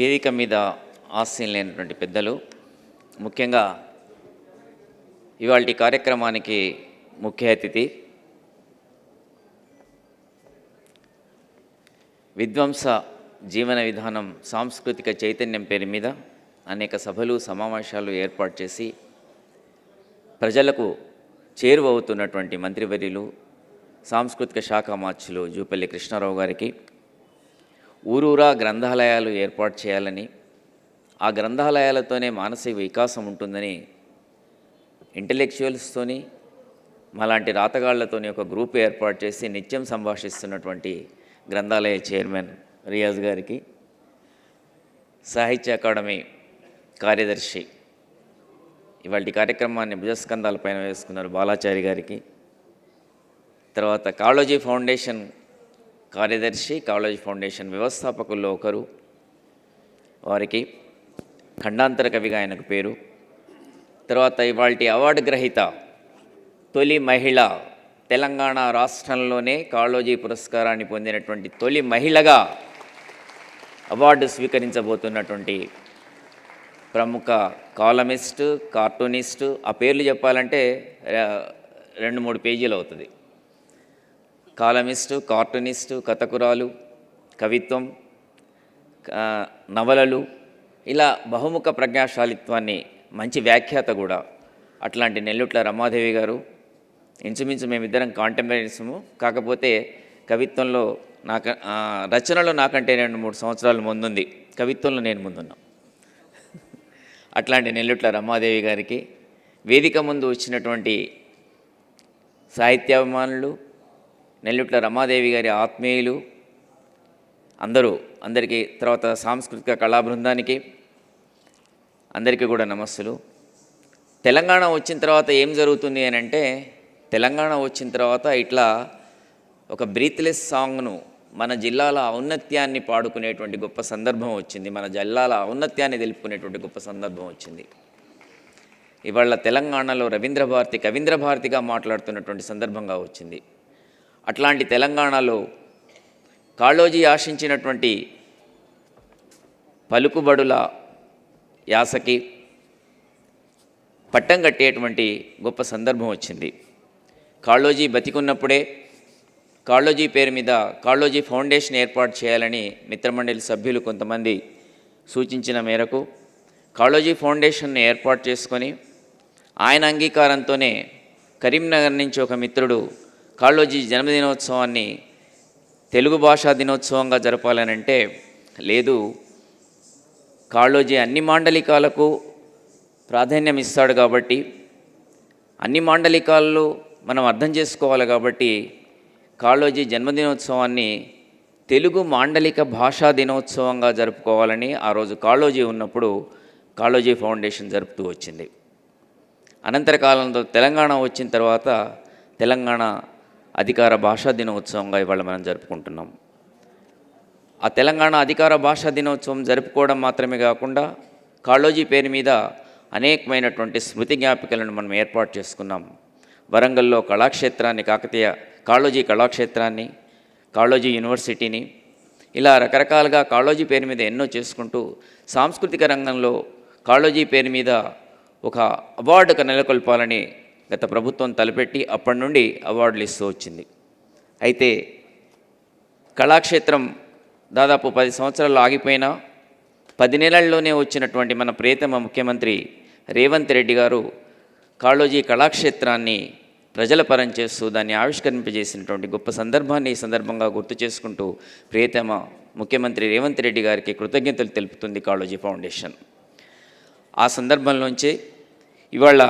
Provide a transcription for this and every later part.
వేదిక మీద ఆశయం లేనటువంటి పెద్దలు ముఖ్యంగా ఇవాళ కార్యక్రమానికి ముఖ్య అతిథి విధ్వంస జీవన విధానం సాంస్కృతిక చైతన్యం పేరు మీద అనేక సభలు సమావేశాలు ఏర్పాటు చేసి ప్రజలకు చేరువవుతున్నటువంటి మంత్రివర్యులు సాంస్కృతిక శాఖ మార్చులు జూపల్లి కృష్ణారావు గారికి ఊరూరా గ్రంథాలయాలు ఏర్పాటు చేయాలని ఆ గ్రంథాలయాలతోనే మానసిక వికాసం ఉంటుందని ఇంటలెక్చువల్స్తోని మాలాంటి రాతగాళ్ళతోని ఒక గ్రూప్ ఏర్పాటు చేసి నిత్యం సంభాషిస్తున్నటువంటి గ్రంథాలయ చైర్మన్ రియాజ్ గారికి సాహిత్య అకాడమీ కార్యదర్శి ఇవాళ కార్యక్రమాన్ని భుజస్కంధాలపైన వేసుకున్నారు బాలాచారి గారికి. తర్వాత కాళోజీ ఫౌండేషన్ కార్యదర్శి కాళోజీ ఫౌండేషన్ వ్యవస్థాపకుల్లో ఒకరు. వారికి ఖండాంతర కవిగా ఆయనకు పేరు. తర్వాత ఇవాళ అవార్డు గ్రహీత తొలి మహిళ తెలంగాణ రాష్ట్రంలోనే కాళోజీ పురస్కారాన్ని పొందినటువంటి తొలి మహిళగా అవార్డు స్వీకరించబోతున్నటువంటి ప్రముఖ కాలమిస్ట్ కార్టూనిస్ట్ ఆ పేర్లు చెప్పాలంటే రెండు మూడు పేజీలు అవుతుంది. కాలమిస్టు కార్టూనిస్టు కథకురాలు కవిత్వం నవలలు ఇలా బహుముఖ ప్రజ్ఞాశాలిత్వాన్ని మంచి వ్యాఖ్యాత కూడా అట్లాంటి నెల్లుట్ల రమాదేవి గారు. ఇంచుమించు మేమిద్దరం కాంటెంపరీస్ము కాకపోతే కవిత్వంలో నాక రచనలో నాకంటే రెండు మూడు సంవత్సరాలు ముందుంది. కవిత్వంలో నేను ముందున్నా. అట్లాంటి నెల్లుట్ల రమాదేవి గారికి వేదిక ముందు వచ్చినటువంటి సాహిత్యాభిమానులు నెల్లుట్ల రమాదేవి గారి ఆత్మీయులు అందరూ అందరికీ తర్వాత సాంస్కృతిక కళా బృందానికి అందరికీ కూడా నమస్సులు. తెలంగాణ వచ్చిన తర్వాత ఏం జరుగుతుంది అని అంటే తెలంగాణ వచ్చిన తర్వాత ఇట్లా ఒక బ్రీత్లెస్ సాంగ్ను మన జిల్లాల ఔన్నత్యాన్ని పాడుకునేటువంటి గొప్ప సందర్భం వచ్చింది. మన జిల్లాల ఔన్నత్యాన్ని తెలుపుకునేటువంటి గొప్ప సందర్భం వచ్చింది. ఇవాళ తెలంగాణలో రవీంద్ర భారతి కవీంద్ర భారతిగా మాట్లాడుతున్నటువంటి సందర్భంగా వచ్చింది. అట్లాంటి తెలంగాణలో కాళోజీ ఆశించినటువంటి పలుకుబడుల యాసకి పట్టం కట్టేటువంటి గొప్ప సందర్భం వచ్చింది. కాళోజీ బతికున్నప్పుడే కాళోజీ పేరు మీద కాళోజీ ఫౌండేషన్ ఏర్పాటు చేయాలని మిత్రమండలి సభ్యులు కొంతమంది సూచించిన మేరకు కాళోజీ ఫౌండేషన్ని ఏర్పాటు చేసుకొని ఆయన అంగీకారంతోనే కరీంనగర్ నుంచి ఒక మిత్రుడు కాళోజీ జన్మదినోత్సవాన్ని తెలుగు భాషా దినోత్సవంగా జరపాలనంటే లేదు. కాళోజీ అన్ని మాండలికాలకు ప్రాధాన్యం ఇస్తాడు కాబట్టి అన్ని మాండలికాల్లో మనం అర్థం చేసుకోవాలి కాబట్టి కాళోజీ జన్మదినోత్సవాన్ని తెలుగు మాండలిక భాషా దినోత్సవంగా జరుపుకోవాలని ఆ రోజు కాళోజీ ఉన్నప్పుడు కాళోజీ ఫౌండేషన్ జరుపుతూ వచ్చింది. అనంతర కాలంలో తెలంగాణ వచ్చిన తర్వాత తెలంగాణ అధికార భాషా దినోత్సవంగా ఇవాళ మనం జరుపుకుంటున్నాం. ఆ తెలంగాణ అధికార భాషా దినోత్సవం జరుపుకోవడం మాత్రమే కాకుండా కాళోజీ పేరు మీద అనేకమైనటువంటి స్మృతి జ్ఞాపికలను మనం ఏర్పాటు చేసుకున్నాం. వరంగల్లో కళాక్షేత్రాన్ని కాకతీయ కాళోజీ కళాక్షేత్రాన్ని కాళోజీ యూనివర్సిటీని ఇలా రకరకాలుగా కాళోజీ పేరు మీద ఎన్నో చేసుకుంటూ సాంస్కృతిక రంగంలో కాళోజీ పేరు మీద ఒక అవార్డుకు నెలకొల్పాలని గత ప్రభుత్వం తలపెట్టి అప్పటి నుండి అవార్డులు ఇస్తూ వచ్చింది. అయితే కళాక్షేత్రం దాదాపు పది సంవత్సరాలు ఆగిపోయినా పది నెలల్లోనే వచ్చినటువంటి మన ప్రియతమ ముఖ్యమంత్రి రేవంత్ రెడ్డి గారు కాళోజీ కళాక్షేత్రాన్ని ప్రజల పరం చేస్తూ దాన్ని ఆవిష్కరింపజేసినటువంటి గొప్ప సందర్భాన్ని ఈ సందర్భంగా గుర్తు చేసుకుంటూ ప్రియతమ ముఖ్యమంత్రి రేవంత్ రెడ్డి గారికి కృతజ్ఞతలు తెలుపుతుంది కాళోజీ ఫౌండేషన్. ఆ సందర్భంలోంచి ఇవాళ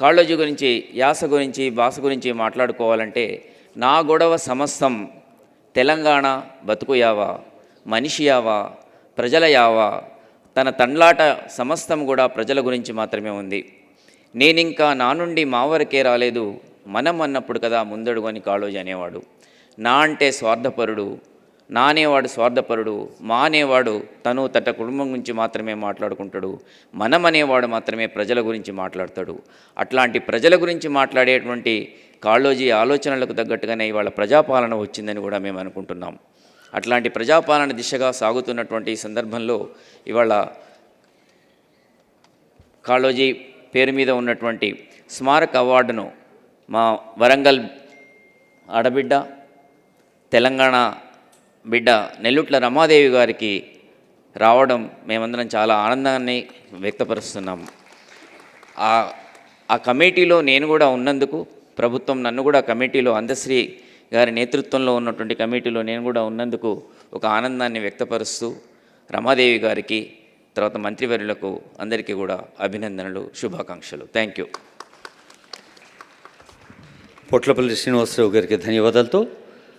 కాళోజీ గురించి యాస గురించి భాష గురించి మాట్లాడుకోవాలంటే నా గొడవ సమస్తం తెలంగాణ బతుకు యావా మనిషి యావా ప్రజల యావా తన తండ్లాట సమస్తం కూడా ప్రజల గురించి మాత్రమే ఉంది. నేనింకా నా నుండి మా వరకే రాలేదు. మనం అన్నప్పుడు కదా ముందడుగు అని కాళోజీ అనేవాడు. నా అంటే స్వార్థపరుడు. నానేవాడు స్వార్థపరుడు మా అనేవాడు తను తట కుటుంబం గురించి మాత్రమే మాట్లాడుకుంటాడు మనం అనేవాడు మాత్రమే ప్రజల గురించి మాట్లాడతాడు. అట్లాంటి ప్రజల గురించి మాట్లాడేటువంటి కాళోజీ ఆలోచనలకు తగ్గట్టుగానే ఇవాళ ప్రజాపాలన వచ్చిందని కూడా మేము అనుకుంటున్నాం. అట్లాంటి ప్రజాపాలన దిశగా సాగుతున్నటువంటి ఈ సందర్భంలో ఇవాళ కాళోజీ పేరు మీద ఉన్నటువంటి స్మారక అవార్డును మా వరంగల్ ఆడబిడ్డ తెలంగాణ బిడ్డ నెల్లుట్ల రమాదేవి గారికి రావడం మేమందరం చాలా ఆనందాన్ని వ్యక్తపరుస్తున్నాము ఆ ఆ కమిటీలో నేను కూడా ఉన్నందుకు ప్రభుత్వం నన్ను కూడా కమిటీలో అందశ్రీ గారి నేతృత్వంలో ఉన్నటువంటి కమిటీలో నేను కూడా ఉన్నందుకు ఒక ఆనందాన్ని వ్యక్తపరుస్తూ రమాదేవి గారికి తర్వాత మంత్రివర్యులకు అందరికీ కూడా అభినందనలు శుభాకాంక్షలు. థ్యాంక్ యూ పొట్లపల్లి శ్రీనివాసరావు గారికి ధన్యవాదాలతో